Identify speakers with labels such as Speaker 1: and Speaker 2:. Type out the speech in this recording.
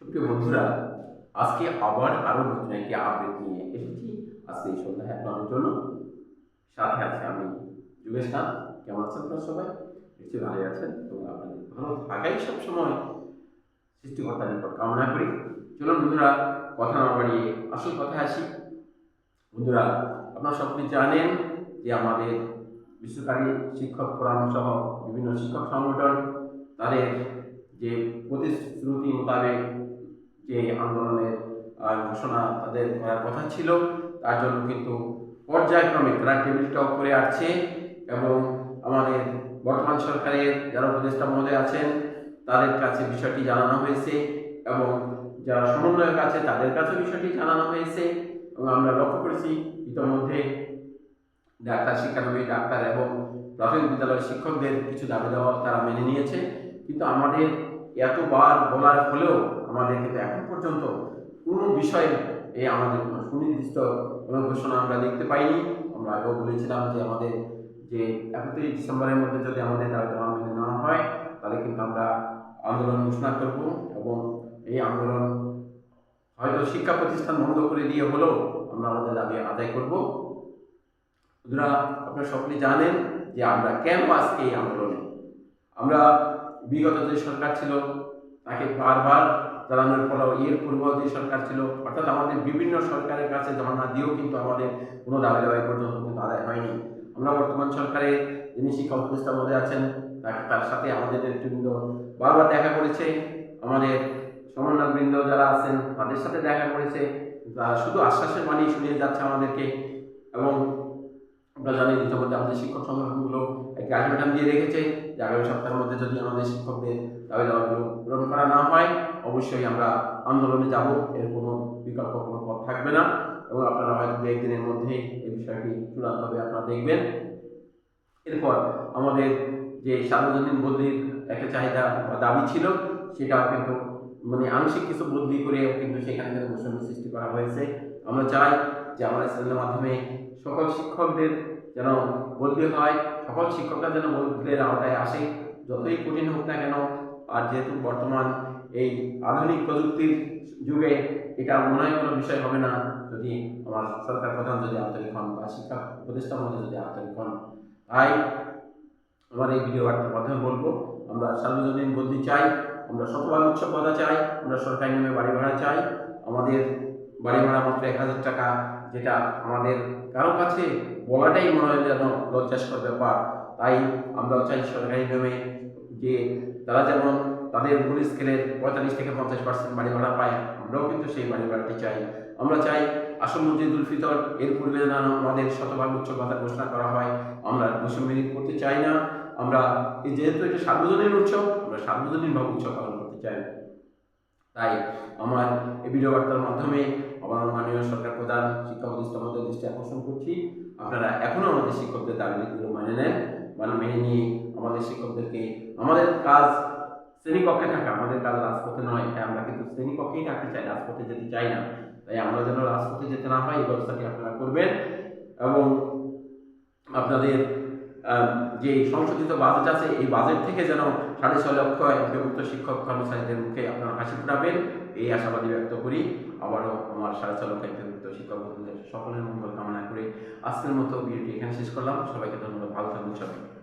Speaker 1: সুপ্রিয় বন্ধুরা, আজকে আবার আরও নতুন একটি আপডেট নিয়ে এসেছি। আজকে এই সন্ধ্যায় আপনাদের জন্য। সাথে আছে আমি যুগেশ খান কেমন আছেন আপনারা সবাই? নিশ্চয়ই ভালো আছেন। এবং আপনাদের ভালো থাকাই সবসময় সৃষ্টিকর্তার নিকট কামনা করি। চলুন বন্ধুরা, কথা না বাড়িয়ে আসল কথা আসি। বন্ধুরা, আপনারা সকলে জানেন যে আমাদের বিশ্বকারী শিক্ষক ফোরাম সহ বিভিন্ন শিক্ষক সংগঠন তাদের যে প্রতিশ্রুতি মোতাবেক যে আন্দোলনের ঘোষণা তাদের কথা ছিল, তার জন্য কিন্তু পর্যায়ক্রমে তারা টেবিল টক করে আসছে এবং আমাদের বর্তমান সরকারের যারা উপদেষ্টা মহোদয় আছেন, তাদের কাছে বিষয়টি জানানো হয়েছে এবং যারা সমন্বয়ক আছে, তাদের কাছে বিষয়টি জানানো হয়েছে এবং আমরা লক্ষ্য করেছি, ইতিমধ্যে ডাক্তার শিক্ষানবী ডাক্তার এবং প্রাথমিক বিদ্যালয়ের শিক্ষকদের কিছু দাবি দেওয়া তারা মেনে নিয়েছে। কিন্তু আমাদের এতবার বলার ফলেও আমাদের কিন্তু এখন পর্যন্ত কোনো বিষয়ে এই আমাদের কোনো সুনির্দিষ্ট কোনো ঘোষণা আমরা দেখতে পাইনি। আমরা আগেও বলেছিলাম যে আমাদের যে একত্রিশ ডিসেম্বরের মধ্যে যদি আমাদের দাবি দেওয়া মেনে নেওয়া হয়, তাহলে কিন্তু আমরা আন্দোলন ঘোষণা করব এবং এই আন্দোলন হয়তো শিক্ষা প্রতিষ্ঠান বন্ধ করে দিয়ে হলেও আমরা আমাদের দাবি আদায় করব। বন্ধুরা, আপনারা সকলে জানেন যে আমরা কেন আজকে এই আন্দোলনে? আমরা বিগত যে সরকার ছিল, তাকে বারবার জানানোর ফলেও এর পূর্ব যে সরকার ছিল, অর্থাৎ আমাদের বিভিন্ন সরকারের কাছে ধর্ণা দিয়েও কিন্তু আমাদের কোনো দাবি দাবি পর্যন্ত কিন্তু আদায় হয়নি। আমরা বর্তমান সরকারে যিনি শিক্ষা উপদেষ্টা মধ্যে আছেন, তাকে তার সাথে আমাদের নেতৃবৃন্দ বারবার দেখা করেছে। আমাদের সমন্বয়বৃন্দ যারা আছেন, তাদের সাথে দেখা করেছে। শুধু আশ্বাসের বাণী শুনিয়ে যাচ্ছে আমাদেরকে এবং আমরা জানি ইতিমধ্যে আমাদের শিক্ষক সংগঠনগুলো একটি আলটিমেটাম দিয়ে রেখেছে যে আগামী সপ্তাহের মধ্যে যদি আমাদের শিক্ষকদের দাবি দাওয়াগুলো পূরণ করা না হয়, অবশ্যই আমরা আন্দোলনে যাব, এর কোনো বিকল্প কোনো পথ থাকবে না। এবং আপনারা হয়তো দু একদিনের মধ্যেই এই বিষয়টি চূড়ান্ত হবে আপনারা দেখবেন। এরপর আমাদের যে সার্বজনীন বদলির একটা চাহিদা বা দাবি ছিল, সেটাও কিন্তু মানে আংশিক কিছু বদলি করেও কিন্তু সেখানে কিন্তু বৈষম্য সৃষ্টি করা হয়েছে। আমরা চাই যে আমাদের চ্যানেলের মাধ্যমে সকল শিক্ষকদের যেন বদলি হয়, সকল শিক্ষকরা যেন বদলের আওতায় আসে, যতই কঠিন হোক না কেন, আর যেহেতু বর্তমান এই আধুনিক প্রযুক্তির যুগে এটা মনে হয় কোনো বিষয় হবে না, যদি আমার সরকার প্রধান যদি আন্তরিক হন বা শিক্ষা উপদেষ্টা মধ্যে যদি আন্তরিক হন। তাই আমার এই ভিডিও বার্তার মাধ্যমে বলব, আমরা সার্বজনীন বদলি চাই, আমরা শতভাগ উৎসব কথা চাই, আমরা সরকারি নিয়মে বাড়ি ভাড়া চাই, আমাদের বাড়ি ভাড়া মাত্র এক হাজার টাকা, যেটা আমাদের কারও কাছে বলাটাই মনে হয় যেন লজ্জাস্কর ব্যাপার। তাই আমরাও চাই সরকারি নিয়মে যে তারা যেমন তাদের মূল স্কেলের পঁয়তাল্লিশ থেকে পঞ্চাশ পার্সেন্ট বাড়ি ভাড়া পায়, আমরাও কিন্তু সেই বাড়ি ভাড়াটি চাই। আমরা চাই আসল মসজিদুল ফিতর এর পূর্বে যেন আমাদের শতভাগ উচ্চ ভাতা ঘোষণা করা হয়, আমরা বৈষম্যবিধি করতে চাই না। আমরা যেহেতু এটা সার্বজনীন উৎসব, আমরা সার্বজনীনভাবে উৎসব পালন করতে চাই। তাই আমার এই ভিডিও বার্তার মাধ্যমে আমার মাননীয় সরকার প্রধান শিক্ষা প্রতিষ্ঠান আমাদের দৃষ্টি আকর্ষণ করছি। আপনারা এখনও আমাদের শিক্ষকদের দাবিগুলো মেনে নেন মানে মেনে নিয়ে আমাদের শিক্ষকদেরকে, আমাদের কাজ শ্রেণীকক্ষে থাকা, আমাদের কাজ রাজপথে নয় হ্যাঁ আমরা কিন্তু শ্রেণীকক্ষেই থাকতে চাই, রাজপথে যেতে চাই না। তাই আমরা যেন রাজপথে যেতে না হয় এই ব্যবস্থাটি আপনারা করবেন এবং আপনাদের যে সংশোধিত বাজেট আছে, এই বাজেট থেকে যেন সাড়ে ছয় লক্ষ এমপিভুক্ত শিক্ষক কর্মচারীদের মুখে আপনারা হাসি ফুটাবেন, এই আশাবাদী ব্যক্ত করি। আবারও আমার সাড়ে ছয় লক্ষ এমপিভুক্ত শিক্ষক বন্ধুদের সকলের মঙ্গল কামনা করে আজকের মতো ভিডিওটি এখানে শেষ করলাম। সবাইকে ধন্যবাদ। ভালো থাকুন সবাই।